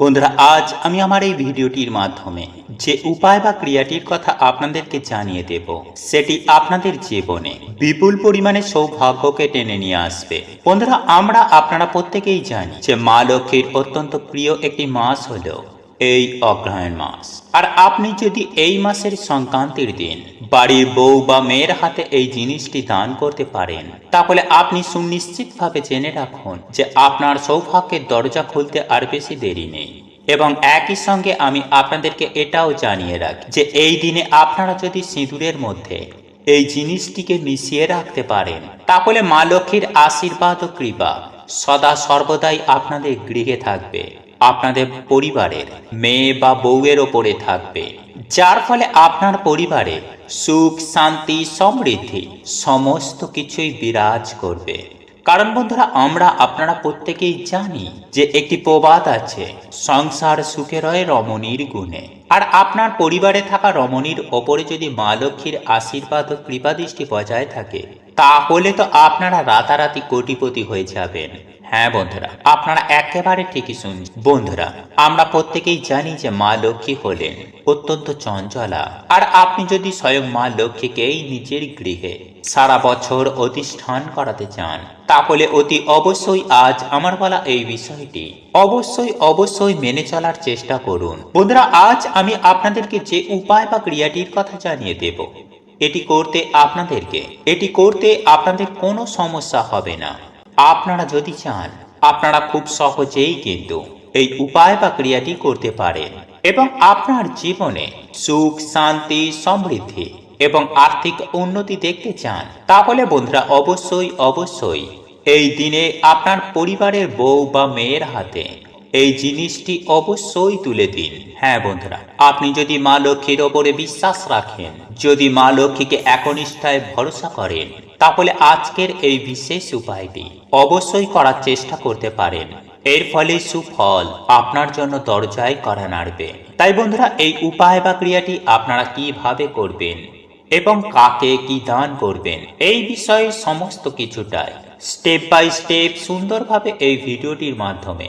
বন্ধুরা, আজ আমি আমার এই ভিডিওটির মাধ্যমে যে উপায় বা ক্রিয়াটির কথা আপনাদেরকে জানিয়ে দেব, সেটি আপনাদের জীবনে বিপুল পরিমাণে সৌভাগ্যকে টেনে নিয়ে আসবে। বন্ধুরা, আমরা আপনারা প্রত্যেকেই জানি যে মা লক্ষ্মীর অত্যন্ত প্রিয় একটি মাস হলো এই অগ্রহায়ণ মাস। আর আপনি যদি এই মাসের সংক্রান্তির দিন বাড়ির বউ বা মেয়ের হাতে এই জিনিসটি দান করতে পারেন, তাহলে আপনি সুনিশ্চিতভাবে জেনে রাখুন যে আপনার সৌভাগ্যের দরজা খুলতে আর বেশি দেরি নেই। এবং একই সঙ্গে আমি আপনাদেরকে এটাও জানিয়ে রাখি যে এই দিনে আপনারা যদি সিঁদুরের মধ্যে এই জিনিসটিকে মিশিয়ে রাখতে পারেন, তাহলে মা লক্ষ্মীর আশীর্বাদ ও কৃপা সদা সর্বদাই আপনাদের গৃহে থাকবে, আপনাদের পরিবারের মেয়ে বা বউয়ের ওপরে থাকবে, যার ফলে আপনার পরিবারে সুখ, শান্তি, সমৃদ্ধি সমস্ত কিছুই বিরাজ করবে। কারণ বন্ধুরা, আমরা আপনারা প্রত্যেকেই জানি যে একটি প্রবাদ আছে, সংসার সুখে রয় রমণীর গুণে। আর আপনার পরিবারে থাকা রমণীর ওপরে যদি মা লক্ষ্মীর আশীর্বাদ ও কৃপাদৃষ্টি বজায় থাকে, তাহলে তো আপনারা রাতারাতি কোটিপতি হয়ে যাবেন। হ্যাঁ বন্ধুরা, আপনারা একেবারে ঠিকই শুনছেন। বন্ধুরা, আমরা প্রত্যেকেই জানি যে মা লক্ষ্মী হলেন অত্যন্ত চঞ্চলা। আর আপনি যদি স্বয়ং মা লক্ষ্মীকেই নিজের গৃহে সারা বছর অধিষ্ঠান করাতে চান, তাহলে অতি অবশ্যই আজ আমার বলা এই বিষয়টি অবশ্যই অবশ্যই মেনে চলার চেষ্টা করুন। বন্ধুরা, আজ আমি আপনাদেরকে যে উপায় বা ক্রিয়াটির কথা জানিয়ে দেব, এটি করতে আপনাদেরকে, এটি করতে আপনাদের কোনো সমস্যা হবে না। আপনারা যদি চান, আপনারা খুব সহজেই কিন্তু এই উপায় বা ক্রিয়াটি করতে পারেন এবং আপনার জীবনে সুখ, শান্তি, সমৃদ্ধি এবং আর্থিক উন্নতি দেখতে চান, তাহলে বন্ধুরা অবশ্যই অবশ্যই এই দিনে আপনার পরিবারের বউ বা মেয়ের হাতে এই জিনিসটি অবশ্যই তুলে দিন। হ্যাঁ বন্ধুরা, আপনি যদি মা লক্ষ্মীর ওপরে বিশ্বাস রাখেন, যদি মা লক্ষ্মীকে একনিষ্ঠায় ভরসা করেন, তাহলে আজকের এই বিশেষ উপায়টি অবশ্যই করার চেষ্টা করতে পারেন। এর ফলে সুফল আপনার জন্য দরজায় করা নাড়বে। তাই বন্ধুরা, এই উপায় বা ক্রিয়াটি আপনারা কীভাবে করবেন এবং কাকে কি দান করবেন, এই বিষয়ে সমস্ত কিছুটাই স্টেপ বাই স্টেপ সুন্দরভাবে এই ভিডিওটির মাধ্যমে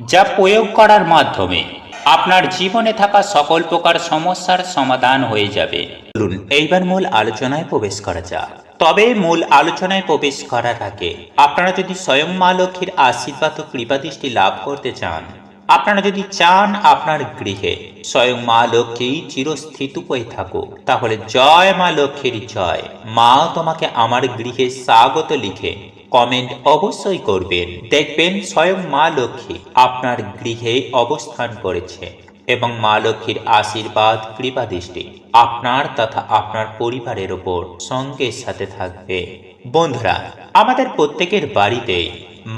যা প্রয়োগ করার মাধ্যমে আপনার জীবনে থাকা সকল প্রকার সমস্যার সমাধান হয়ে যাবে। চলুন, এইবার মূল আলোচনায় প্রবেশ করা যাক। তবে মূল আলোচনায় প্রবেশ করার আগে আপনারা যদি স্বয়ং মা লক্ষ্মীর আশীর্বাদ ও কৃপাদৃষ্টি লাভ করতে চান, আপনারা যদি চান আপনার গৃহে স্বয়ং মা লক্ষ্মী চিরস্থিত হয়ে থাকুক, তাহলে জয় মা লক্ষ্মীর জয়। মা তোমাকে আমার গৃহে স্বাগত লিখে কমেন্ট অবশ্যই করবেন। দেখবেন স্বয়ং মা লক্ষ্মী আপনার গৃহে অবস্থান করেছে এবং মা লক্ষ্মীর আশীর্বাদ, কৃপা দৃষ্টি আপনার তথা আপনার পরিবারের ওপর সঙ্গের সাথে থাকবে। বন্ধুরা, আমাদের প্রত্যেকের বাড়িতে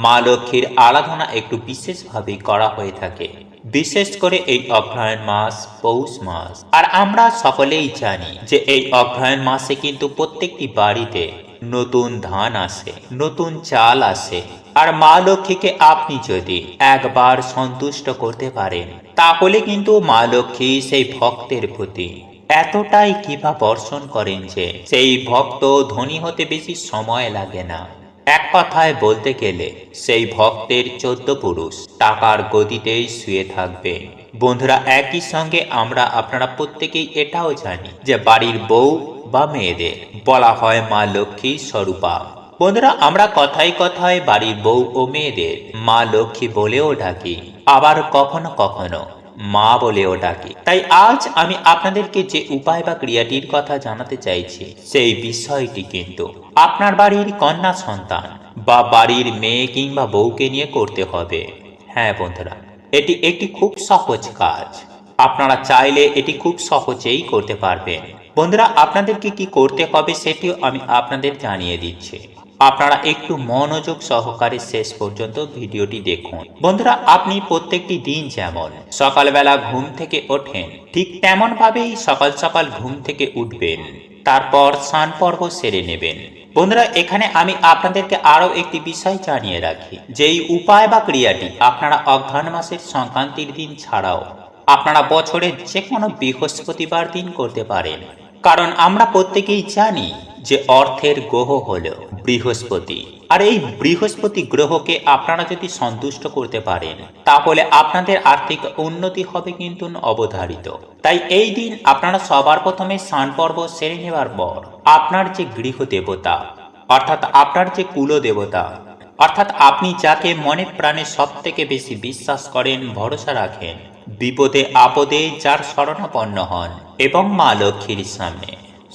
মা লক্ষ্মীর আরাধনা একটু বিশেষভাবে করা হয়ে থাকে। বিশেষ করে এই অগ্রহায়ণ মাস, পৌষ মাস। আর আমরা সকলেই জানি যে এই অগ্রহায়ণ মাসে কিন্তু প্রত্যেকটি বাড়িতে নতুন ধান আসে, নতুন চাল আসে। আর মা লক্ষ্মীকে আপনি যদি একবার সন্তুষ্ট করতে পারেন, তাহলে কিন্তু মা লক্ষ্মী সেই ভক্তের প্রতি এতটাই কৃপা বর্ষণ করেন যে সেই ভক্ত ধনী হতে বেশি সময় লাগে না। এক কথায় বলতে গেলে, সেই ভক্তের চোদ্দ পুরুষ টাকার গদিতেই শুয়ে থাকবে। বন্ধুরা, একই সঙ্গে আমরা আপনারা প্রত্যেকেই এটাও জানি যে বাড়ির বউ বা মেয়েদের বলা হয় মা লক্ষ্মী স্বরূপা। বন্ধুরা, আমরা কথায় কথায় বাড়ির বউ ও মেয়েদের মা লক্ষ্মী বলেও ডাকি, আবার কখনো কখনো মা বলেও ডাকি। তাই আজ আমি আপনাদেরকে যে উপায় বা ক্রিয়াটির কথা জানাতে চাইছি, সেই বিষয়টি কিন্তু আপনার বাড়ির কন্যা সন্তান বা বাড়ির মেয়ে কিংবা বউকে নিয়ে করতে হবে। হ্যাঁ বন্ধুরা এটি একটি খুব সহজ কাজ। আপনারা চাইলে এটি খুব সহজেই করতে পারবেন। বন্ধুরা, আপনাদেরকে কি করতে হবে সেটিও আমি আপনাদের জানিয়ে দিচ্ছি। আপনারা একটু মনোযোগ সহকারে শেষ পর্যন্ত ভিডিওটি দেখুন। বন্ধুরা, আপনি প্রত্যেকটি দিন যেমন সকালবেলা ঘুম থেকে ওঠেন, ঠিক তেমনভাবেই সকাল সকাল ঘুম থেকে উঠবেন। তারপর স্নান পর্ব সেরে নেবেন। বন্ধুরা, এখানে আমি আপনাদেরকে আরও একটি বিষয় জানিয়ে রাখি। যেই উপায় বা ক্রিয়াটি আপনারা অঘ্রাণ মাসের সংক্রান্তির দিন ছাড়াও আপনারা বছরের যে কোনো বৃহস্পতিবার দিন করতে পারেন। কারণ আমরা প্রত্যেকেই জানি যে অর্থের গ্রহ হল বৃহস্পতি। আর এই বৃহস্পতি গ্রহকে আপনারা যদি সন্তুষ্ট করতে পারেন, তাহলে আপনাদের আর্থিক উন্নতি হবে কিন্তু অবধারিত। তাই এই দিন আপনারা সবার প্রথমে স্নান পর্ব সেরে নেওয়ার পর আপনার যে গৃহ দেবতা, অর্থাৎ আপনার যে কুল দেবতা, অর্থাৎ আপনি যাকে মনে প্রাণে সব থেকে বেশি বিশ্বাস করেন, ভরসা রাখেন, বিপদে আপদে যার শরণাপন্ন হন এবং মা লক্ষ্মীর সামনে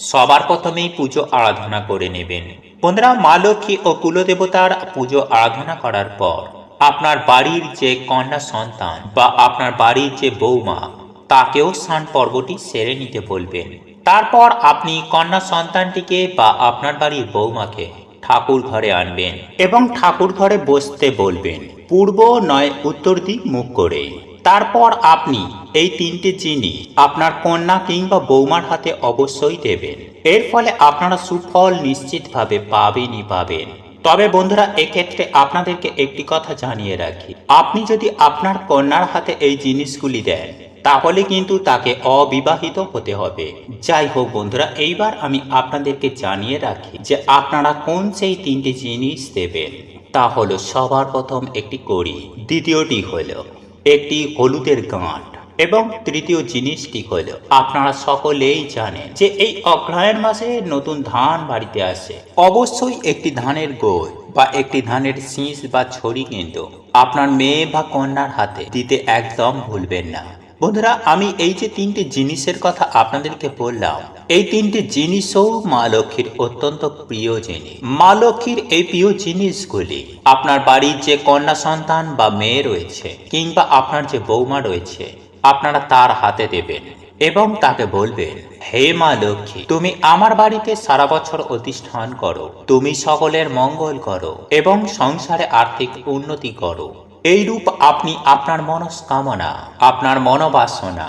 সবার প্রথমেই পুজো আরাধনা করে নেবেন। বন্ধুরা, মা লক্ষ্মী ও কুলদেবতার পুজো আরাধনা করার পর আপনার বাড়ির যে কন্যা সন্তান বা আপনার বাড়ির যে বৌমা, তাকেও স্নান পর্বটি সেরে নিতে বলবেন। তারপর আপনি কন্যা সন্তানটিকে বা আপনার বাড়ির বৌমাকে ঠাকুর ঘরে আনবেন এবং ঠাকুর ঘরে বসতে বলবেন। পূর্ব, নয়, উত্তর দিক মুখ করে তারপর আপনি এই তিনটে জিনিস আপনার কন্যা কিংবা বৌমার হাতে অবশ্যই দেবেন। এর ফলে আপনারা সুফল নিশ্চিতভাবে পাবেনই পাবেন। তবে বন্ধুরা, এক্ষেত্রে আপনাদেরকে একটি কথা জানিয়ে রাখি। আপনি যদি আপনার কন্যার হাতে এই জিনিসগুলি দেন, তাহলে কিন্তু তাকে অবিবাহিত হতে হবে। যাই হোক বন্ধুরা, এইবার আমি আপনাদেরকে জানিয়ে রাখি যে আপনারা কোন সেই তিনটি জিনিস দেবেন। তা হলো, সবার প্রথম একটি কড়ি, দ্বিতীয়টি হলো একটি হলুদের গাঁট এবং তৃতীয় জিনিসটি হলো, আপনারা সকলেই জানেন যে এই অগ্রহায়ণ মাসে নতুন ধান বাড়িতে আসে। অবশ্যই একটি ধানের গোল বা একটি ধানের শীষ বা ছড়ি কিন্তু আপনার মেয়ে বা কন্যার হাতে দিতে একদম ভুলবেন না। বন্ধুরা, আমি এই যে তিনটি জিনিসের কথা আপনাদেরকে বললাম, এই তিনটি জিনিসও মা লক্ষ্মীর অত্যন্ত প্রিয় জিনিস। মা লক্ষ্মীর এই প্রিয় জিনিসগুলি আপনার বাড়ির যে কন্যা সন্তান বা মেয়ে রয়েছে, কিংবা আপনার যে বৌমা রয়েছে, আপনারা তার হাতে দেবেন এবং তাকে বলবেন, হে মা লক্ষ্মী, তুমি আমার বাড়িতে সারা বছর অধিষ্ঠান করো, তুমি সকলের মঙ্গল করো এবং সংসারে আর্থিক উন্নতি করো। এইরূপ আপনি আপনার মনস্কামনা, আপনার মনোবাসনা,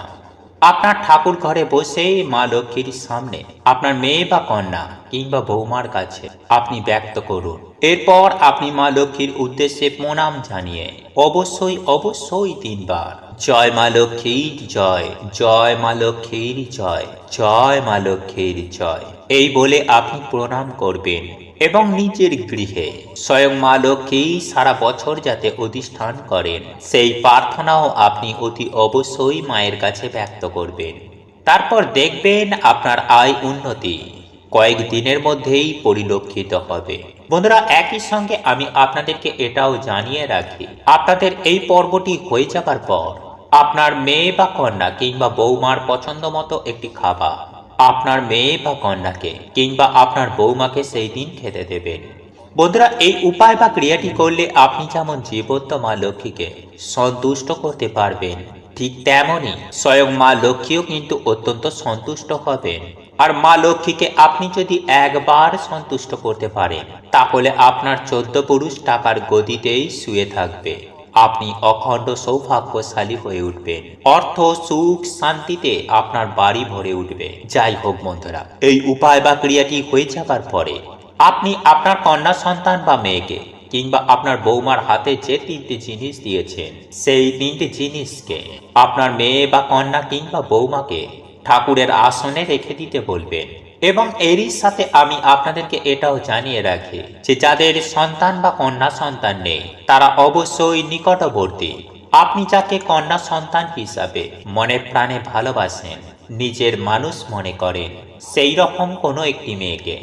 আপনার ঠাকুর ঘরে বসে মা লক্ষ্মীর সামনে, আপনার মেয়ে বা কন্যা কিংবা বৌমার কাছে আপনি ব্যক্ত করুন। এরপর আপনি মা লক্ষ্মীর উদ্দেশ্যে প্রণাম জানিয়ে, অবশ্যই অবশ্যই তিনবার, জয় মা লক্ষ্মীর জয় জয় মা লক্ষ্মীর জয় জয় মা লক্ষ্মীর জয়। এই বলে আপনি প্রণাম করবেন। এবং নিজের গৃহে স্বয়ং মা লক্ষ্মী সারা বছর যাতে অধিষ্ঠান করেন, সেই প্রার্থনাও আপনি অতি অবশ্যই মায়ের কাছে ব্যক্ত করবেন। তারপর দেখবেন আপনার আয় উন্নতি কয়েক দিনের মধ্যেই পরিলক্ষিত হবে। বন্ধুরা, একই সঙ্গে আমি আপনাদেরকে এটাও জানিয়ে রাখি, আপনাদের এই পর্বটি হয়ে যাবার পর আপনার মেয়ে বা কন্যা কিংবা বৌমার পছন্দ মতো একটি খাবার আপনার মেয়ে বা কন্যাকে কিংবা আপনার বৌমাকে সেই দিন খেতে দেবেন। বন্ধুরা, এই উপায় বা ক্রিয়াটি করলে আপনি যেমন জীবন্ত মা লক্ষ্মীকে সন্তুষ্ট করতে পারবেন, ঠিক তেমনই স্বয়ং মা লক্ষ্মীও কিন্তু অত্যন্ত সন্তুষ্ট হবেন। আর মা লক্ষ্মীকে আপনি যদি একবার সন্তুষ্ট করতে পারেন, তাহলে আপনার চোদ্দ পুরুষ টাকার গদিতেই শুয়ে থাকবে। আপনি অখণ্ড সৌভাগ্যশালী হয়ে উঠবেন। অর্থ, সুখ, শান্তিতে আপনার বাড়ি ভরে উঠবে। যাই হোক বন্ধুরা, এই উপায় বা ক্রিয়াটি হয়ে যাবার পরে আপনি আপনার কন্যা সন্তান বা মেয়েকে কিংবা আপনার বৌমার হাতে যে তিনটি জিনিস দিয়েছেন, সেই তিনটি জিনিসকে আপনার মেয়ে বা কন্যা কিংবা বৌমাকে ঠাকুরের আসনে রেখে দিতে বলবেন। এবং এরই সাথে আমি আপনাদেরকে এটাও জানিয়ে রাখি যে যাদের সন্তান বা কন্যা সন্তান নেই, তারা অবশ্যই নিকটবর্তী। আপনি যাকে কন্যা সন্তান হিসাবে মনে প্রাণে ভালোবাসেন, নিজের মানুষ মনে করেন, সেই রকম কোনো একটি মেয়েকে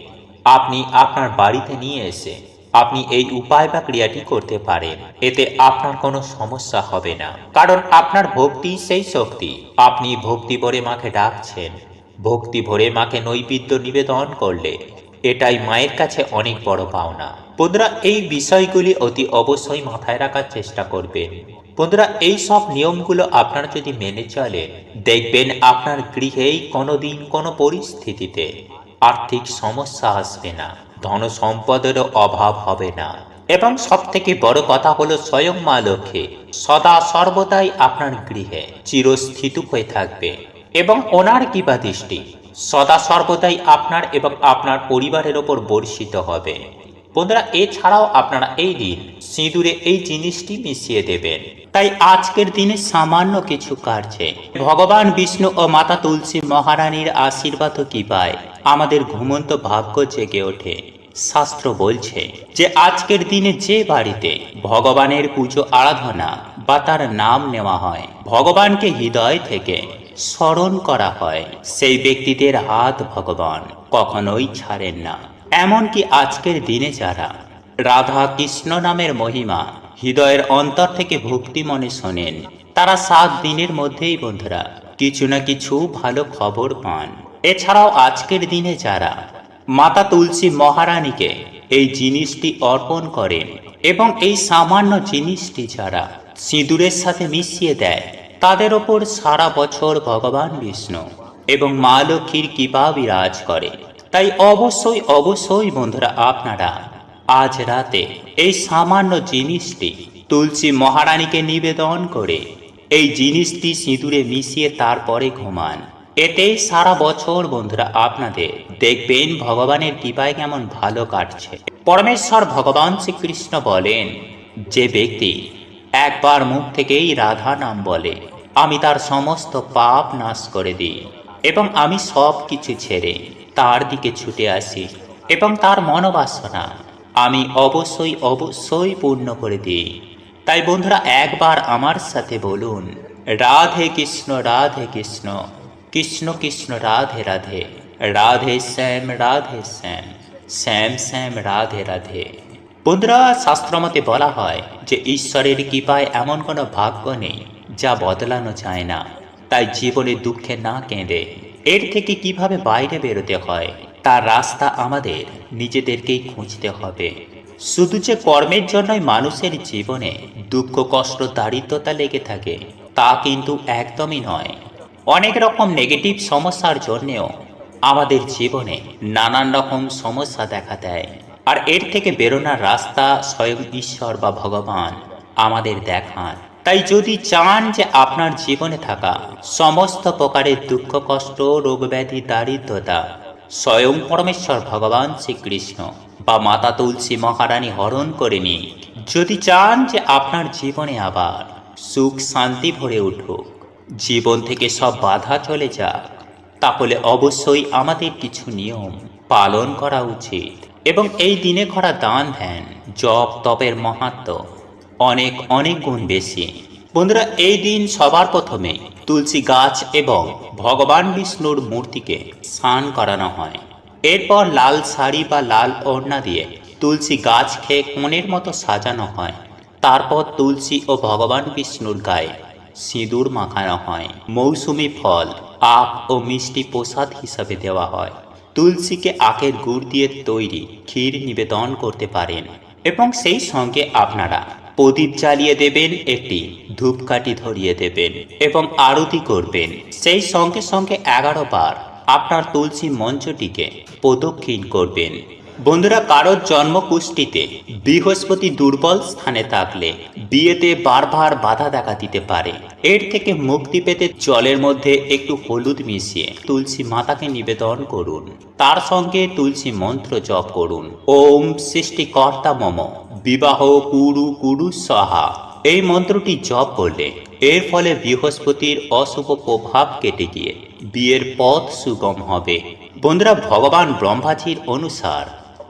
আপনি আপনার বাড়িতে নিয়ে এসে আপনি এই উপায় বা ক্রিয়াটি করতে পারেন। এতে আপনার কোনো সমস্যা হবে না। কারণ আপনার ভক্তি সেই শক্তি। আপনি ভক্তি ভরে মাকে ডাকছেন। ভক্তি ভরে মাকে নৈবেদ্য নিবেদন করলে। এটাই মায়ের কাছে অনেক বড় পাওনা। বন্ধুরা, এই বিষয়গুলি অতি অবশ্যই মাথায় রাখার চেষ্টা করবেন। বন্ধুরা, এই সব নিয়মগুলো আপনারা যদি মেনে চলেন, দেখবেন আপনার গৃহেই কোনোদিন কোনো পরিস্থিতিতে আর্থিক সমস্যা আসবে না ধন সম্পদেরও অভাব হবে না। এবং সব থেকে বড় কথা হলো স্বয়ং মা লক্ষ্মী সদা সর্বদাই আপনার গৃহে চিরস্থিত হয়ে থাকবে এবং ওনার কৃপা দৃষ্টি। সদা সর্বদাই আপনার এবং আপনার পরিবারের ওপর বর্ষিত হবে। বন্ধুরা, এছাড়াও আপনারা এই দিন সিঁদুরে এই জিনিসটি মিশিয়ে দেবেন। তাই আজকের দিনে সামান্য কিছু কার্যে ভগবান বিষ্ণু ও মাতা তুলসী মহারানীর আশীর্বাদ কি পায় আমাদের ঘুমন্ত ভাগ্য জেগে ওঠে। শাস্ত্র বলছে যে, আজকের দিনে যে বাড়িতে ভগবানের পুজো আরাধনা বা তার নাম নেওয়া হয়, ভগবানকে হৃদয় থেকে স্মরণ করা হয়। সেই ব্যক্তিদের হাত ভগবান কখনোই ছাড়েন না। এমনকি আজকের দিনে যারা রাধা কৃষ্ণ নামের মহিমা হৃদয়ের অন্তর থেকে ভক্তি মনে শোনেন, তারা সাত দিনের মধ্যেই বন্ধুরা কিছু না কিছু ভালো খবর পান। এছাড়াও আজকের দিনে যারা মাতা তুলসী মহারানীকে এই জিনিসটি অর্পণ করেন এবং এই সামান্য জিনিসটি যারা সিঁদুরের সাথে মিশিয়ে দেয় তাদের ওপর সারা বছর ভগবান বিষ্ণু এবং মা লক্ষ্মীর কৃপা বিরাজ করে। তাই অবশ্যই অবশ্যই বন্ধুরা আপনারা আজ রাতে এই সামান্য জিনিসটি তুলসী মহারানীকে নিবেদন করে এই জিনিসটি সিঁদুরে মিশিয়ে তারপরে ঘুমান। এতে সারা বছর বন্ধুরা আপনাদের দেখবেন ভগবানের কৃপায় কেমন ভালো কাটছে। পরমেশ্বর ভগবান শ্রীকৃষ্ণ বলেন, যে ব্যক্তি একবার মুখ থেকেই রাধা নাম বলে, আমি তার সমস্ত পাপ নাশ করে দিই এবং আমি সব কিছু ছেড়ে তার দিকে ছুটে আসি এবং তার মনোবাসনা আমি অবশ্যই অবশ্যই পূর্ণ করে দিই। তাই বন্ধুরা, একবার আমার সাথে বলুন, রাধে কৃষ্ণ রাধে কৃষ্ণ কৃষ্ণ কৃষ্ণ, রাধে রাধে রাধে শ্যাম রাধে শ্যাম শ্যাম শ্যাম, রাধে রাধে। বন্ধুরা, শাস্ত্রমতে বলা হয় যে ঈশ্বরের কৃপায় এমন কোনো ভাগ্য নেই যা বদলানো যায় না। তাই জীবনে দুঃখে না কেঁদে এর থেকে কীভাবে বাইরে বেরোতে হয়, তার রাস্তা আমাদের নিজেদেরকেই খুঁজতে হবে। শুধু যে কর্মের জন্যই মানুষের জীবনে দুঃখ, কষ্ট, দারিদ্রতা লেগে থাকে, তা কিন্তু একদমই নয়। অনেক রকম নেগেটিভ সমস্যার জন্যেও আমাদের জীবনে নানান রকম সমস্যা দেখা দেয়। আর এর থেকে বেরোনোর রাস্তা স্বয়ং ঈশ্বর বা ভগবান আমাদের দেখান। তাই যদি চান যে আপনার জীবনে থাকা সমস্ত প্রকারের দুঃখ, কষ্ট রোগ ব্যাধি দারিদ্রতা স্বয়ং পরমেশ্বর ভগবান শ্রীকৃষ্ণ বা মাতা তুলসী মহারানী হরণ করে নিক যদি চান যে আপনার জীবনে আবার সুখ, শান্তি ভরে উঠুক, জীবন থেকে সব বাধা চলে যাক, তাহলে অবশ্যই আমাদের কিছু নিয়ম পালন করা উচিত। এবং এই দিনে করা দান ধ্যান জপ, তপের মাহাত্ম, অনেক অনেক গুণ বেশি। বন্ধুরা, এই দিন সবার প্রথমে তুলসী গাছ এবং ভগবান বিষ্ণুর মূর্তিকে স্নান করানো হয়। এরপর লাল শাড়ি বা লাল ওড়না দিয়ে তুলসী গাছ খেয়ে কোণের মতো সাজানো হয়। তারপর তুলসী ও ভগবান বিষ্ণুর গায়ে সিঁদুর মাখানো হয়। মৌসুমি ফল, আখ ও মিষ্টি প্রসাদ হিসাবে দেওয়া হয়। তুলসীকে আখের গুড় দিয়ে তৈরি ক্ষীর নিবেদন করতে পারেন এবং সেই সঙ্গে আপনারা প্রদীপ জ্বালিয়ে দেবেন, একটি ধূপকাঠি ধরিয়ে দেবেন এবং আরতি করবেন। সেই সঙ্গে সঙ্গে এগারো বার আপনার তুলসী মঞ্চটিকে প্রদক্ষিণ করবেন। বন্ধুরা, কারোর জন্মকুষ্ঠিতে বৃহস্পতি দুর্বল স্থানে থাকলে বিয়েতে বারবার বাধা দেখা দিতে পারে। এর থেকে মুক্তি পেতে জলের মধ্যে একটু হলুদ মিশিয়ে তুলসী মাতাকে নিবেদন করুন। তার সঙ্গে তুলসী মন্ত্র জপ করুন। ওম সৃষ্টিকর্তা মম, বিবাহ কুরু কুরু সহা। এই মন্ত্রটি জপ করলে এর ফলে বৃহস্পতির অশুভ প্রভাব কেটে গিয়ে বিয়ের পথ সুগম হবে। বন্ধুরা, ভগবান ব্রহ্মাজির অনুসার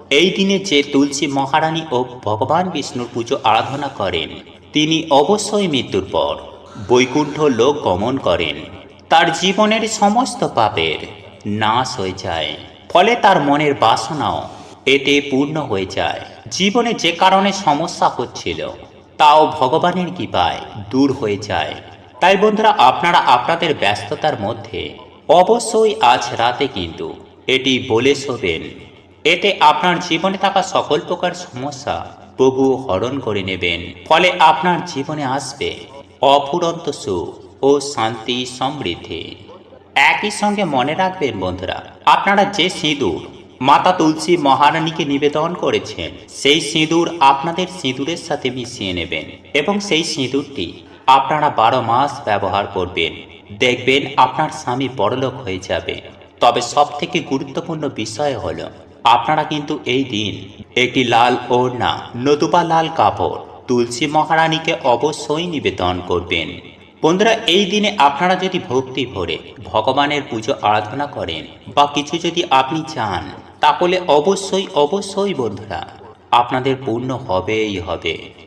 এই দিনে যে তুলসী মহারানী ও ভগবান বিষ্ণুর পুজো আরাধনা করেন, তিনি অবশ্যই মৃত্যুর পর বৈকুণ্ঠ লোক গমন করেন। তার জীবনের সমস্ত পাপের নাশ হয়ে যায়, ফলে তার মনের বাসনাও এতে পূর্ণ হয়ে যায়। জীবনে যে কারণে সমস্যা হচ্ছিল, তাও ভগবানের কৃপায় দূর হয়ে যায়। তাই বন্ধুরা, আপনারা আপনাদের ব্যস্ততার মধ্যে অবশ্যই আজ রাতে কিন্তু এটি বলে শোবেন। এতে আপনার জীবনে থাকা সকল প্রকার সমস্যা প্রভু হরণ করে নেবেন। ফলে আপনার জীবনে আসবে অফুরন্ত সুখ ও শান্তি সমৃদ্ধি। একই সঙ্গে মনে রাখবেন বন্ধুরা, আপনারা যে সিঁদুর মাতা তুলসী মহারানীকে নিবেদন করেছেন, সেই সিঁদুর আপনাদের সিঁদুরের সাথে মিশিয়ে নেবেন এবং সেই সিঁদুরটি আপনারা বারো মাস ব্যবহার করবেন। দেখবেন আপনার স্বামী বড়লোক হয়ে যাবে। তবে সবথেকে গুরুত্বপূর্ণ বিষয় হলো আপনারা কিন্তু এই দিন একটি লাল ওড়না, নতুবা লাল কাপড়, তুলসী মহারানীকে অবশ্যই নিবেদন করবেন। বন্ধুরা, এই দিনে আপনারা যদি ভক্তি ভরে ভগবানের পুজো আরাধনা করেন বা কিছু যদি আপনি চান, তাহলে অবশ্যই অবশ্যই বন্ধুরা, আপনাদের পূর্ণ হবেই হবে।